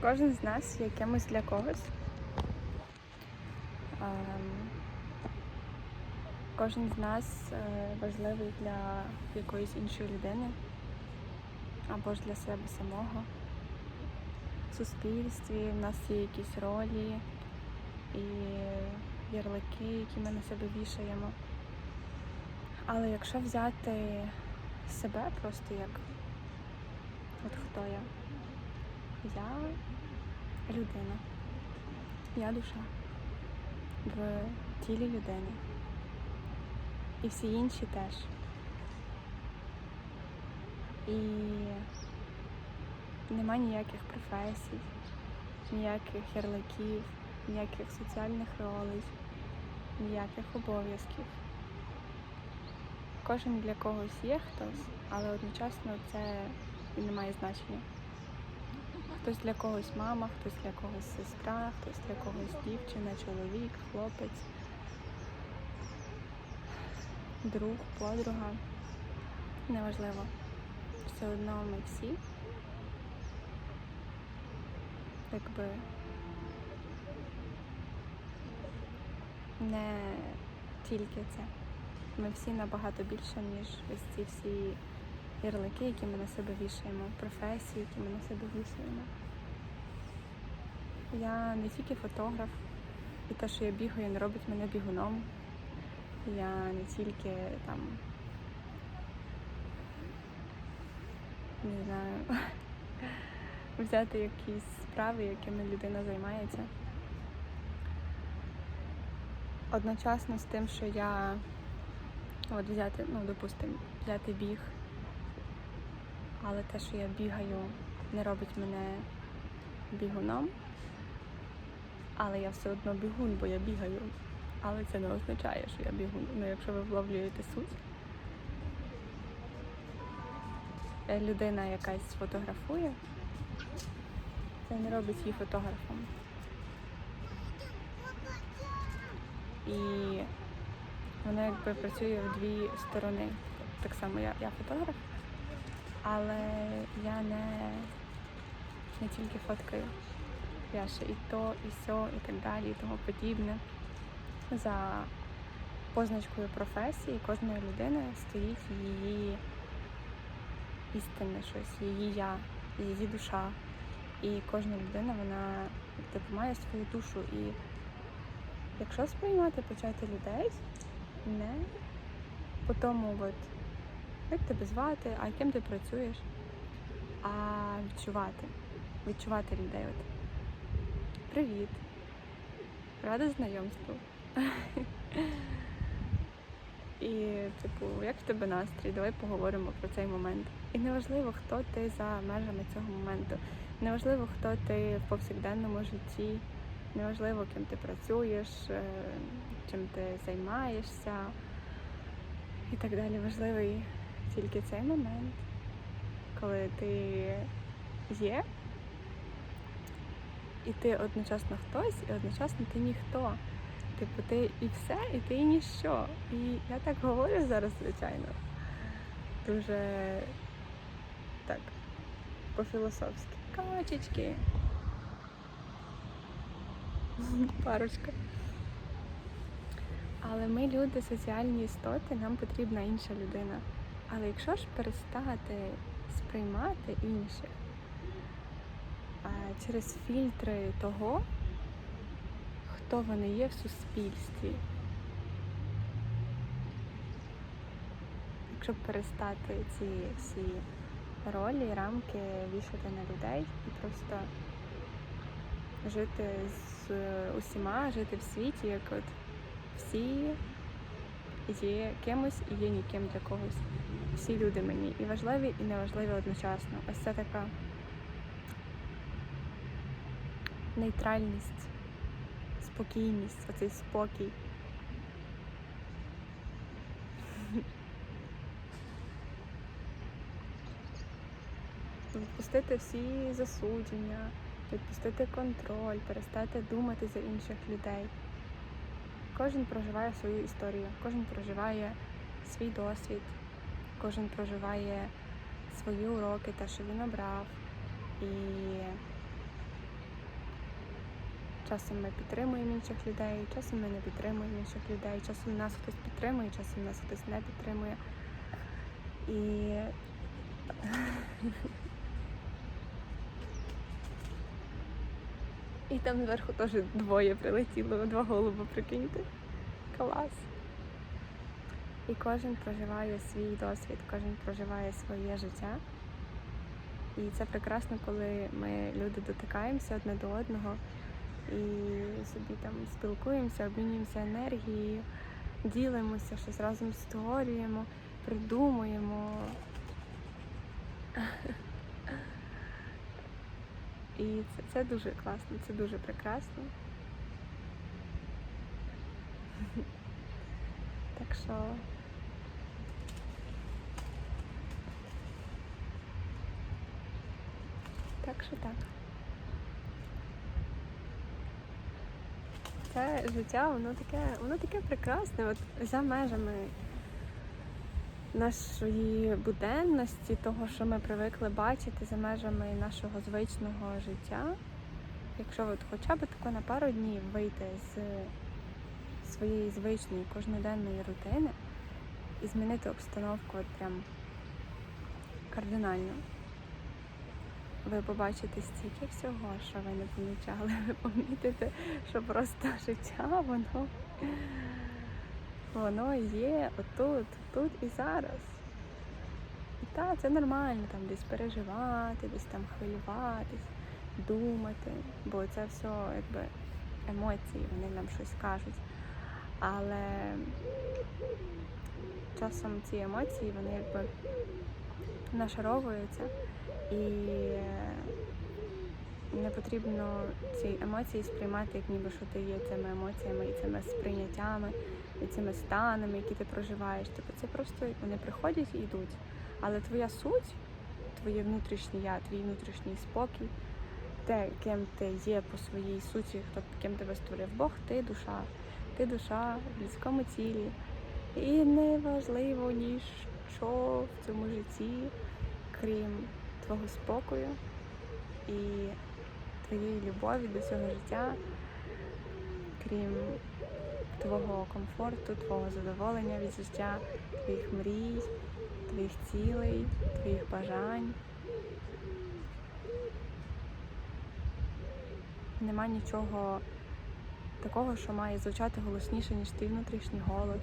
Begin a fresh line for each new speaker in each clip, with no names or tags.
Кожен з нас є кимось для когось. Ем, Кожен з нас е, важливий для якоїсь іншої людини або ж для себе самого. В суспільстві в нас є якісь ролі і ярлики, які ми на себе вішаємо. Але якщо взяти себе просто як от хто я? Я людина. Я душа в тілі людини. І всі інші теж. І нема ніяких професій, ніяких ярликів, ніяких соціальних ролей, ніяких обов'язків. Кожен для когось є хтось, але одночасно це і не має значення. Хтось для когось мама, хтось для когось сестра, хтось для когось дівчина, чоловік, хлопець, друг, подруга. Неважливо. Все одно ми всі. Якби не тільки це. Ми всі набагато більше, ніж ось ці всі ярлики, які ми на себе вішаємо, професії, які ми на себе вішаємо. Я не тільки фотограф, і те, що я бігаю, не робить мене бігуном. Я не тільки там не знаю, взяти якісь справи, якими людина займається. Одночасно з тим, що я от взяти, ну, допустимо, взяти біг, але те, що я бігаю, не робить мене бігуном. Але я все одно бігун, бо я бігаю. Але це не означає, що я бігун. Ну, якщо ви вловлюєте суть. Е, Людина якась фотографує, це не робить її фотографом. І воно якби працює в дві сторони. Так само я, я фотограф, але я не, не тільки фоткаю. Я ще і то, і сьо, і так далі, і тому подібне. За позначкою професії кожної людини стоїть її істинне щось, її я, її душа. І кожна людина, вона типу, має свою душу. І якщо сприймати почати людей, не по тому, от, як тебе звати, а яким ти працюєш, а відчувати. Відчувати людей. От. Привіт. Рада знайомству. І, типу, як в тебе настрій? Давай поговоримо про цей момент. І неважливо, хто ти за межами цього моменту. Неважливо, хто ти в повсякденному житті, неважливо, ким ти працюєш, е, чим ти займаєшся і так далі. Важливий тільки цей момент, коли ти є, і ти одночасно хтось, і одночасно ти ніхто. Типу, ти і все, і ти і ніщо. І я так говорю зараз, звичайно. Дуже так, по-філософськи. Качечки. Парочка. Але ми люди, соціальні істоти, нам потрібна інша людина. Але якщо ж перестати сприймати інших через фільтри того, хто вони є в суспільстві. Якщо перестати ці всі ролі, рамки вішати на людей і просто жити з усіма, жити в світі, як от всі є кимось і є ніким для когось. Всі люди мені і важливі, і неважливі одночасно. Ось це така нейтральність спокійність, оцей спокій. Відпустити всі засудження, відпустити контроль, перестати думати за інших людей. Кожен проживає свою історію, кожен проживає свій досвід, кожен проживає свої уроки, те, що він обрав. І Часом ми підтримуємо інших людей, часом ми не підтримуємо інших людей, часом нас хтось підтримує, часом нас хтось не підтримує. І І там зверху теж двоє прилетіло, два голуби, прикиньте. Клас. І кожен проживає свій досвід, кожен проживає своє життя. І це прекрасно, коли ми люди дотикаємося одне до одного і собі там спілкуємося, обмінюємося енергією, ділимося, щось разом створюємо, придумуємо. І це, це дуже класно, це дуже прекрасно. Так що так що так. Це життя, воно таке, воно таке прекрасне, от за межами нашої буденності, того, що ми привикли бачити за межами нашого звичного життя. Якщо от хоча б тако на пару днів вийти з своєї звичної кожноденної рутини і змінити обстановку от прям кардинально. Ви побачите стільки всього, що ви не помічали. Ви помітите, що просто життя, воно воно є отут, тут і зараз. І так, це нормально там десь переживати, десь там хвилюватись, думати, бо це все якби емоції, вони нам щось кажуть. Але часом ці емоції, вони якби нашаровуються і не потрібно ці емоції сприймати, як ніби що ти є цими емоціями і цими сприйняттями, цими станами, які ти проживаєш. Тобто це просто вони приходять і йдуть. Але твоя суть, твоє внутрішнє я, твій внутрішній спокій, те, ким ти є по своїй суті, хто ким тебе створив Бог, ти душа. Ти душа в людському тілі. І неважливо ні що в цьому житті, крім твого спокою і твоєї любові до цього життя, крім твого комфорту, твого задоволення від життя, твоїх мрій, твоїх цілей, твоїх бажань. Нема нічого такого, що має звучати голосніше, ніж твій внутрішній голос.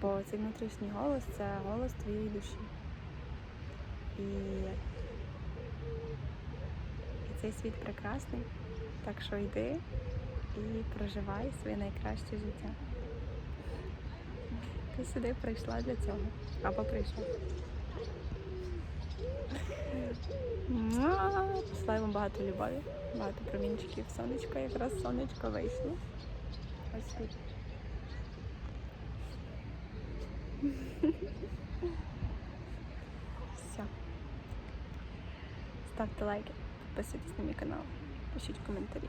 Бо цей внутрішній голос це голос твоєї душі. І, і цей світ прекрасний. Так що йди проживай своє найкраще життя. Ти сюди прийшла для цього. Або прийшов. Муа! Вам багато любові, багато промінчиків. Сонечко, якраз сонечко вийшло. Ось тут. Все. Ставте лайки, підписуйтесь на мій канал, пишіть коментарі.